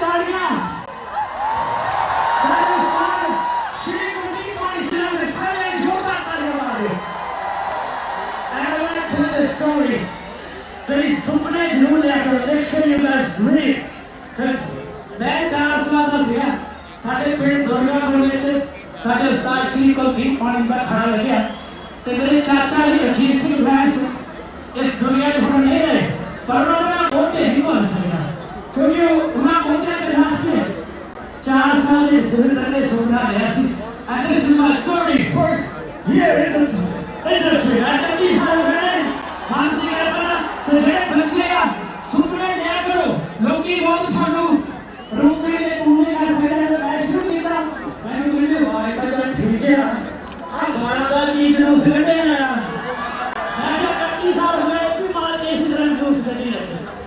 ਤਾੜੀਆਂ ਸਾਡੇ ਉਸਤਾਦ ਸ਼੍ਰੀ ਗੁਰਦੀਪ ਮਾਨ ਇਸਲਾਮ ਦੇ ਸਾਰੇ ਜੋਰਦਾਰ ਤਾੜੀਆਂ ਮਾਰੇ And I want to tell the story. ਤੇਰੀ ਸੁਪਨੇ ਜ਼ਰੂਰ ਲਿਆ ਕਰੋ make sure you guys dream because ਮੈਂ ਚਾਰ ਸਾਲਾਂ ਦਾ ਸੀਗਾ ਸਾਡੇ ਪਿੰਡ ਦੁਰਗਾਪੁਰ ਵਿੱਚ ਸਾਡੇ ਉਸਤਾਦ ਸ਼੍ਰੀ ਕੁਲਦੀਪ ਮਾਨ ਦਾ ਖੜਾ ਲੱਗਿਆ ਤੇ ਮੇਰੇ ਚਾਚਾ ਜੀ ਅਜੀਤ ਸਿੰਘ ਵੈਸ ਇਸ ਦੁਨੀਆ 'ਚ ਹੁਣ ਨਹੀਂ ਰਹੇ ਪਰ ਉਹਨਾਂ Sundays, Sundays, Sundays. And this is my 31st year in the industry. I think these are very हाथ नहीं कर पाना सजगे बच गया सुपने दिया करो लोग की बहुत सानू रोक लिए तूने का सजगे तो मैं शुरू किया मैंने तुझे भाई का जब ठीक है आ गाना का चीज़ ना उसने दे ना ऐसा कई साल हुए तू मार के इसी तरह से उसने नहीं रखे